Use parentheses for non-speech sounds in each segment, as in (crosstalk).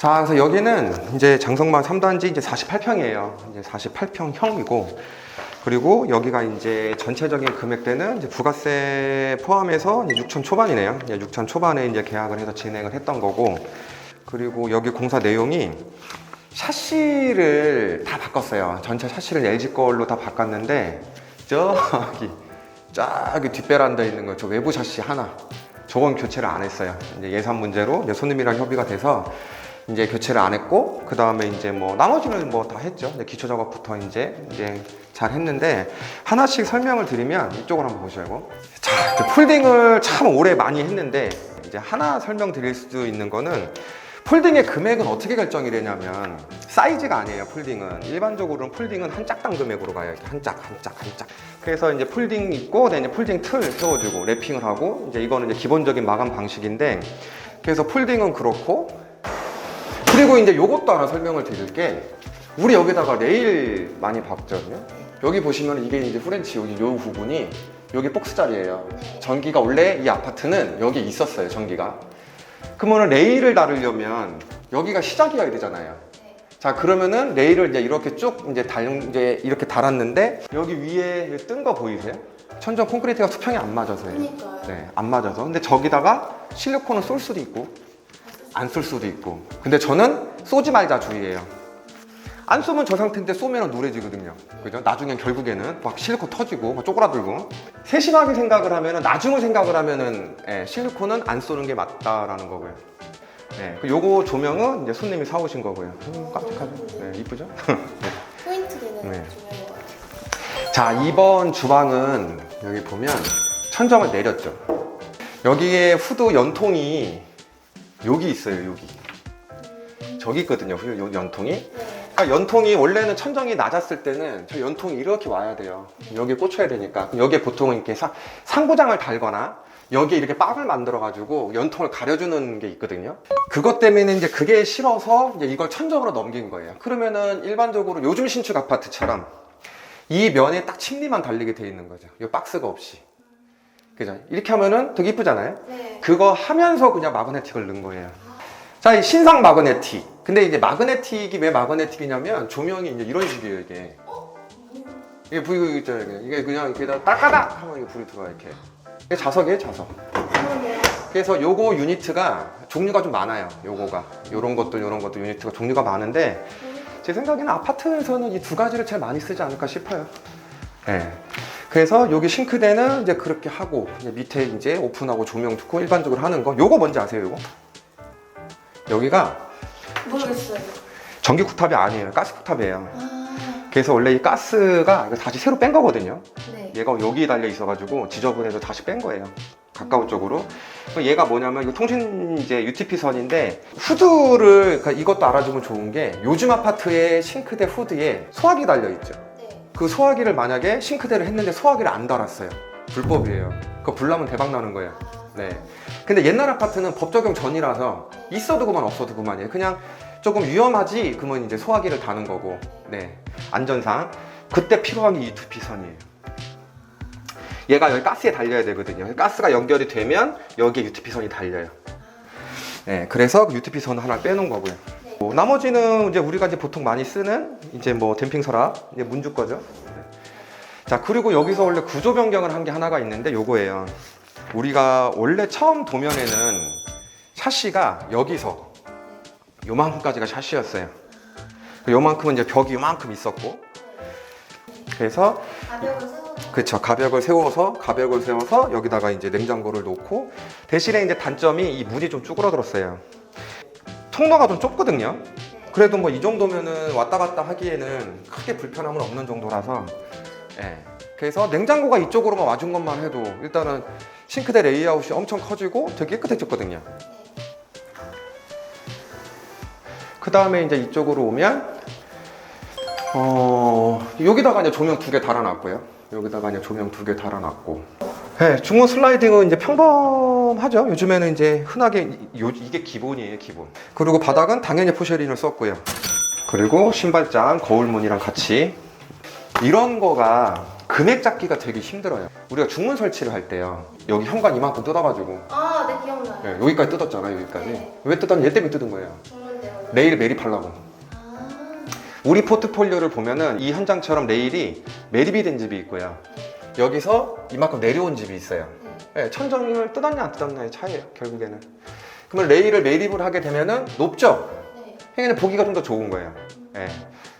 자, 그래서 여기는 이제 장성만 3단지 이제 48평이에요. 이제 48평형이고, 그리고 여기가 이제 전체적인 금액대는 이제 부가세 포함해서 이제 6천 초반이네요. 이제 6천 초반에 이제 계약을 해서 진행을 했던 거고, 그리고 여기 공사 내용이 샤시를 다 바꿨어요. 전체 샤시를 LG 걸로 다 바꿨는데, 저기, 저기 뒷베란다에 있는 거, 저 외부 샤시 하나. 저건 교체를 안 했어요. 이제 예산 문제로 손님이랑 협의가 돼서 이제 교체를 안 했고 그 다음에 이제 뭐 나머지는 뭐 다 했죠. 기초 작업부터 이제 이제 잘 했는데 하나씩 설명을 드리면 이쪽을 한번 보시고 자 이제 폴딩을 참 오래 많이 했는데 이제 하나 설명드릴 수도 있는 거는 폴딩의 금액은 어떻게 결정이 되냐면 사이즈가 아니에요 폴딩은. 일반적으로는 폴딩은 한 짝당 금액으로 가요. 한 짝 한 짝 한 짝. 그래서 이제 폴딩 있고 이제 폴딩 틀 세워주고 랩핑을 하고 이제 이거는 이제 기본적인 마감 방식인데 그래서 폴딩은 그렇고 그리고 이제 요것도 하나 설명을 드릴 게 우리 여기다가 레일 많이 박거든요 여기 보시면 이게 이제 프렌치 여기 요 부분이 여기 박스 자리예요 전기가 원래 이 아파트는 여기 있었어요 전기가 그러면 레일을 다루려면 여기가 시작이어야 되잖아요. 자 그러면은 레일을 이제 이렇게 쭉 이제 달 이제 이렇게 달았는데 여기 위에 뜬 거 보이세요? 천정 콘크리트가 수평이 안 맞아서요. 그러니까요. 네, 안 맞아서. 근데 저기다가 실리콘을 쏠 수도 있고 안 쏠 수도 있고. 근데 저는 쏘지 말자 주의예요. 안 쏘면 저 상태인데 쏘면 누래지거든요. 그죠? 나중엔 결국에는 막 실리콘 터지고 막 쪼그라들고. 세심하게 생각을 하면은 나중을 생각을 하면은 예, 실리콘은 안 쏘는 게 맞다라는 거고요. 네, 그 요거 조명은 이제 손님이 사오신 거고요. 음, 깜찍하죠? (laughs) 네, 이쁘죠? 포인트 되는 네. 조명인 것 같아요. 자, 이번 주방은 여기 보면 천정을 내렸죠. 여기에 후드 연통이 여기 있어요, 여기. 저기 있거든요, 후 연- 연통이. 네. 그러니까 연통이 원래는 천정이 낮았을 때는 저 연통이 이렇게 와야 돼요. 여기 꽂혀야 되니까. 여기에 보통 이렇게 사- 상부장을 달거나 여기에 이렇게 빡을 만들어 가지고 연통을 가려주는 게 있거든요. 그것 때문에 이제 그게 싫어서 이제 이걸 천정으로 넘긴 거예요. 그러면은 일반적으로 요즘 신축 아파트처럼 이 면에 딱 침리만 달리게 돼 있는 거죠. 이 박스가 없이. 그죠? 이렇게 하면은 되게 이쁘잖아요. 네. 그거 하면서 그냥 마그네틱을 넣은 거예요. 자, 이 신상 마그네틱. 근데 이제 마그네틱이 왜 마그네틱이냐면 조명이 이제 이런 식이에요, 이게. 이게 불이 있잖아요, 이게. 이게 그냥 이렇게 따까닥 하면 이게 불이 들어와, 이렇게. 이게 자석이에요, 자석. 그래서 요거 유니트가 종류가 좀 많아요, 요거가. 요런 것들, 요런 것들 유니트가 종류가 많은데 제 생각에는 아파트에서는 이 두 가지를 제일 많이 쓰지 않을까 싶어요. 예. 그래서 여기 싱크대는 이제 그렇게 하고 이제 밑에 이제 오픈하고 조명 듣고 일반적으로 하는 거. 요거 뭔지 아세요, 요거? 여기가 모르겠어요. 전기 쿡탑이 아니에요. 가스 쿡탑이에요. 아, 그래서 원래 이 가스가 이거 다시 새로 뺀 거거든요. 네. 얘가 여기에 달려 있어가지고 지저분해서 다시 뺀 거예요. 가까운 쪽으로. 그럼 얘가 뭐냐면 이거 통신 이제 UTP 선인데 후드를 그러니까 이것도 알아주면 좋은 게 요즘 아파트의 싱크대 후드에 소화기 달려 있죠. 네. 그 소화기를 만약에 싱크대를 했는데 소화기를 안 달았어요. 불법이에요. 그거 불나면 대박 나는 거예요. 네. 근데 옛날 아파트는 법 적용 전이라서 있어도 그만 없어도 그만이에요. 그냥 조금 위험하지 그러면 이제 소화기를 다는 거고. 네. 안전상 그때 필요한 게 U2P 선이에요. 얘가 여기 가스에 달려야 되거든요. 가스가 연결이 되면 여기에 UTP 선이 달려요. 네. 그래서 그 UTP 선을 하나 빼놓은 거고요. 네. 뭐 나머지는 이제 우리가 이제 보통 많이 쓰는 이제 뭐 댐핑 서랍, 이제 문주 거죠. 자 그리고 여기서 원래 구조 변경을 한 게 하나가 있는데 요거예요. 우리가 원래 처음 도면에는 샤시가 여기서 요만큼까지가 샤시였어요. 요만큼은 이제 벽이 요만큼 있었고 그래서 그쵸 가벽을 세워서 가벽을 세워서 여기다가 이제 냉장고를 놓고 대신에 이제 단점이 이 문이 좀 쭈그러들었어요. 통로가 좀 좁거든요. 그래도 뭐 이 정도면은 왔다 갔다 하기에는 크게 불편함은 없는 정도라서 예. 그래서 냉장고가 이쪽으로만 와준 것만 해도 일단은 싱크대 레이아웃이 엄청 커지고 되게 깨끗해졌거든요. 그 다음에 이제 이쪽으로 오면 어 여기다가 이제 조명 두 개 달아놨고요. 여기다가 이제 조명 두 개 달아놨고. 네, 중문 슬라이딩은 이제 평범 하죠. 요즘에는 이제 흔하게 이- 요, 이게 기본이에요, 기본. 그리고 바닥은 당연히 포쉐린을 썼고요. 그리고 신발장, 거울문이랑 같이 이런 거가 금액 잡기가 되게 힘들어요. 우리가 중문 설치를 할 때요. 여기 현관 이만큼 뜯어가지고 아, 네 기억나요. 예, 여기까지 뜯었잖아요, 여기까지. 네. 왜 뜯었냐? 얘 때문에 뜯은 거예요. 죽는 대로. 레일 매립하려고. 아, 우리 포트폴리오를 보면은 이 현장처럼 레일이 매립이 된 집이 있고요. 여기서 이만큼 내려온 집이 있어요. 네. 예, 천정을 뜯었냐 안 뜯었냐의 차이예요. 결국에는. 그러면 레일을 매립을 하게 되면은 높죠. 네. 그러니까 보기가 좀 더 좋은 거예요. 예.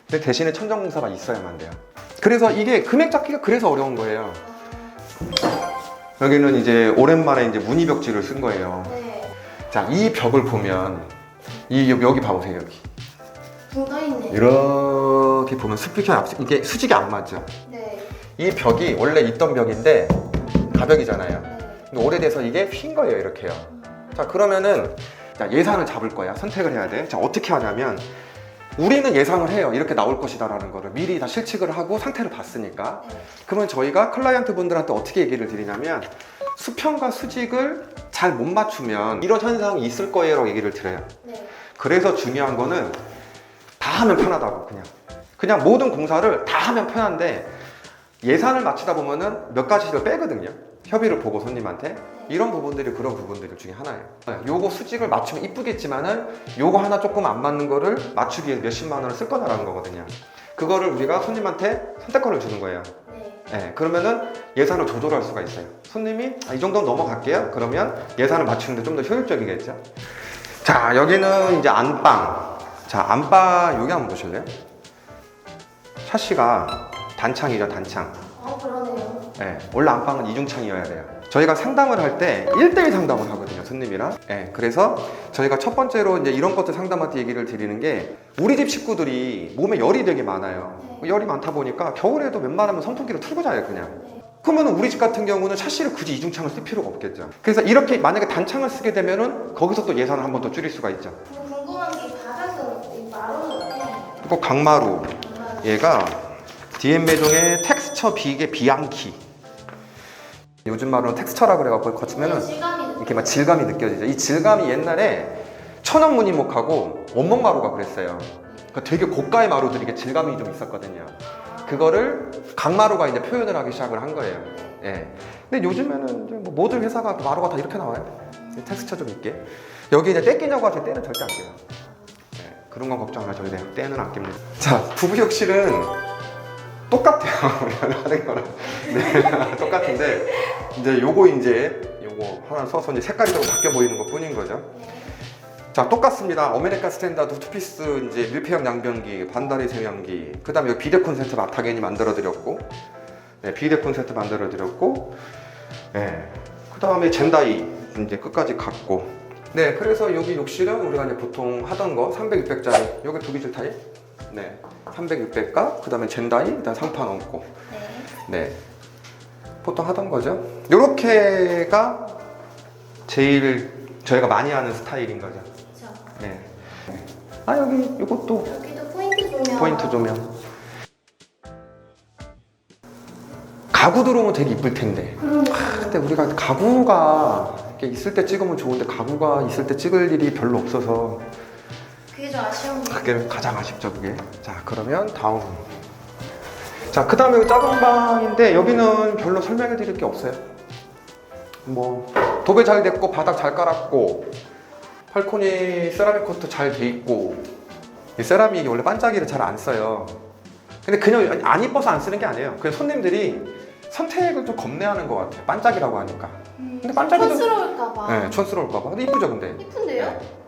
근데 대신에 천정 공사가 있어야만 돼요. 그래서 이게 금액 잡기가 그래서 어려운 거예요. 여기는 이제 오랜만에 이제 무늬벽지를 쓴 거예요. 네. 자, 이 벽을 보면 이 여기 봐보세요 여기. 붕떠 있네. 이렇게 보면 스피커 앞 이게 수직이 안 맞죠. 네. 이 벽이 원래 있던 벽인데 가벽이잖아요. 네. 근데 오래돼서 이게 휜 거예요 이렇게요. 자 그러면은 자, 예산을 잡을 거야. 선택을 해야 돼. 자 어떻게 하냐면 우리는 예상을 해요. 이렇게 나올 것이다 라는 거를 미리 다 실측을 하고 상태를 봤으니까. 네. 그러면 저희가 클라이언트 분들한테 어떻게 얘기를 드리냐면 수평과 수직을 잘 못 맞추면 이런 현상이 있을 거예요 라고 얘기를 드려요. 네. 그래서 중요한 거는 다 하면 편하다고 그냥 그냥 모든 공사를 다 하면 편한데 예산을 맞추다 보면은 몇 가지를 빼거든요 협의를 보고 손님한테 이런 부분들이 그런 부분들 중에 하나예요 네, 요거 수직을 맞추면 이쁘겠지만은 요거 하나 조금 안 맞는 거를 맞추기 위해 몇십만 원을 쓸 거다라는 거거든요 그거를 우리가 손님한테 선택권을 주는 거예요 네. 네, 그러면은 예산을 조절할 수가 있어요. 손님이 아, 이 정도는 넘어갈게요. 그러면 예산을 맞추는데 좀 더 효율적이겠죠. 자, 여기는 이제 안방. 자, 안방 여기 한번 보실래요? 샤시가 단창이죠, 단창. 네, 원래 안방은 이중창이어야 돼요. 저희가 상담을 할 때 1대1 상담을 하거든요, 손님이랑. 네, 그래서 저희가 첫 번째로 이제 이런 것들 상담한테 얘기를 드리는 게 우리 집 식구들이 몸에 열이 되게 많아요. 열이 많다 보니까 겨울에도 웬만하면 선풍기를 틀고 자요, 그냥. 네. 그러면 우리 집 같은 경우는 샤시를 굳이 이중창을 쓸 필요가 없겠죠. 그래서 이렇게 만약에 단창을 쓰게 되면은 거기서 또 예산을 한 번 더 줄일 수가 있죠. 궁금한 게 바닥은 이 마루는 하나요? 그리고 강마루. 얘가 DM 매종의 텍스처 비계 비앙키. 요즘 말로는 텍스처라 그래갖고 거치면은 실감이 이렇게 막 질감이 느껴지죠. 이 질감이 옛날에 천연 무늬목하고 원목 마루가 그랬어요. 그러니까 되게 고가의 마루들이 이게 질감이 좀 있었거든요. 그거를 강마루가 이제 표현을 하기 시작을 한 거예요. 예. 근데 요즘에는 뭐 모든 회사가 또 마루가 다 이렇게 나와요. 이 텍스처 좀 있게. 여기 이제 떼끼냐고 하실 때는 절대 안 떼요. 예, 그런 건 걱정 안 하셔도 돼요. 때는 아낍니다. 자, 부부욕실은 똑같아요. 우리가 하는 거랑. 네, (laughs) 똑같은데, 이제 요거 이제, 요거 하나 써서 이제 색깔이 좀 바뀌어 보이는 것 뿐인 거죠. 자, 똑같습니다. 어메리카 스탠다드 투피스 이제 밀폐형 양변기, 반다리 세면기, 그 다음에 비데 콘센트 마타겐이 만들어 드렸고, 네, 비데 콘센트 만들어 드렸고, 네, 그 다음에 젠다이 이제 끝까지 갔고, 네, 그래서 여기 욕실은 우리가 이제 보통 하던 거 300, 600짜리, 여기 두 기줄 타입, 네, 300, 600가, 그 다음에 젠다이, 그다음 상판 얹고, 네. 네, 보통 하던 거죠. 요렇게가 제일 저희가 많이 하는 스타일인 거죠. 그렇죠. 네. 아 여기 이것도 여기도 포인트 조명. 포인트 조명. 가구 들어오면 되게 이쁠 텐데. 그러네요. 근데 우리가 가구가 이렇게 있을 때 찍으면 좋은데 가구가 있을 때 찍을 일이 별로 없어서 그게 가장 아쉽죠 그게. 자 그러면 다음. 자 그 다음에 여기 작은 방인데 여기는 별로 설명해 드릴 게 없어요. 뭐 도배 잘 됐고 바닥 잘 깔았고 팔코니 세라믹 코트 잘 돼 있고 이 세라믹이 원래 반짝이를 잘 안 써요. 근데 그냥 안 이뻐서 안 쓰는 게 아니에요. 그냥 손님들이 선택을 좀 겁내하는 것 같아요. 반짝이라고 하니까. 근데 반짝이도- 촌스러울까봐. 네, 촌스러울까봐. 근데 이쁘죠 근데. 이쁜데요?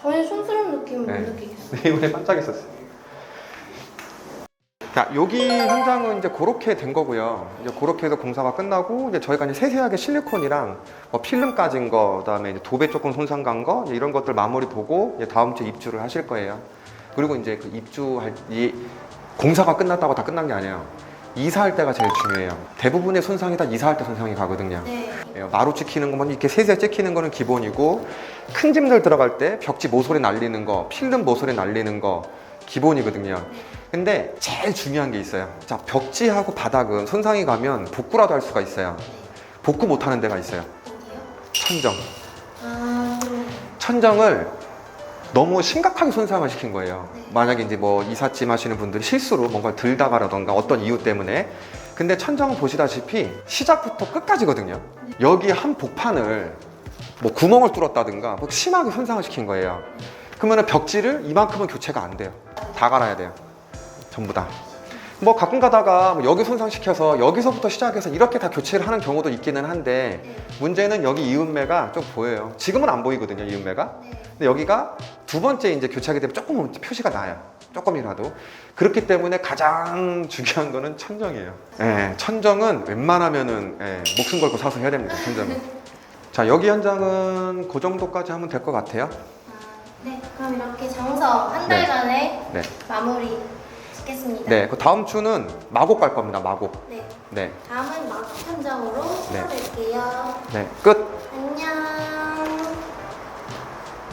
전혀 촌스러운 느낌을 네. 못 느끼겠어요. 네, 이번에 반짝했었어요. 자, 여기 현장은 이제 그렇게 된 거고요. 이제 그렇게 해서 공사가 끝나고 이제 저희가 이제 세세하게 실리콘이랑 뭐 필름 까진 거, 그다음에 이제 도배 조금 손상 간 거, 이제 이런 것들 마무리 보고 이제 다음 주에 입주를 하실 거예요. 그리고 이제 그 입주할 이 공사가 끝났다고 다 끝난 게 아니에요. 이사할 때가 제일 중요해요. 대부분의 손상이 다 이사할 때 손상이 가거든요. 네. 예, 마루 찍히는 거면 이렇게 세세 찍히는 거는 기본이고 큰 짐들 들어갈 때 벽지 모서리 날리는 거, 필름 모서리 날리는 거 기본이거든요. 근데 제일 중요한 게 있어요. 자, 벽지하고 바닥은 손상이 가면 복구라도 할 수가 있어요. 복구 못 하는 데가 있어요. 천정. 아, 천정을 너무 심각하게 손상을 시킨 거예요. 네. 만약에 이제 뭐 이삿짐 하시는 분들이 실수로 뭔가 들다가라던가 어떤 이유 때문에. 근데 천정은 보시다시피 시작부터 끝까지거든요. 여기 한 복판을 뭐 구멍을 뚫었다든가 뭐 심하게 손상을 시킨 거예요. 그러면 벽지를 이만큼은 교체가 안 돼요. 다 갈아야 돼요. 전부 다. 뭐 가끔 가다가 뭐 여기 손상시켜서 여기서부터 시작해서 이렇게 다 교체를 하는 경우도 있기는 한데 네. 문제는 여기 이음매가 좀 보여요. 지금은 안 보이거든요, 이음매가. 네. 근데 여기가 두 번째 이제 교체하게 되면 조금 표시가 나요. 조금이라도. 그렇기 때문에 가장 (laughs) 중요한 거는 천정이에요. 예, 천정은 웬만하면은 예, 목숨 걸고 사서 해야 됩니다. 천정은. (laughs) 자, 여기 현장은 그 정도까지 하면 될 것 같아요. 아, 네. 그럼 이렇게 정성 한 달간의 네. 마무리 짓겠습니다. 네, 그 다음 주는 마곡 갈 겁니다. 마곡. 네. 네, 다음은 마법 현장으로 네. 찾아뵐게요. 네, 끝.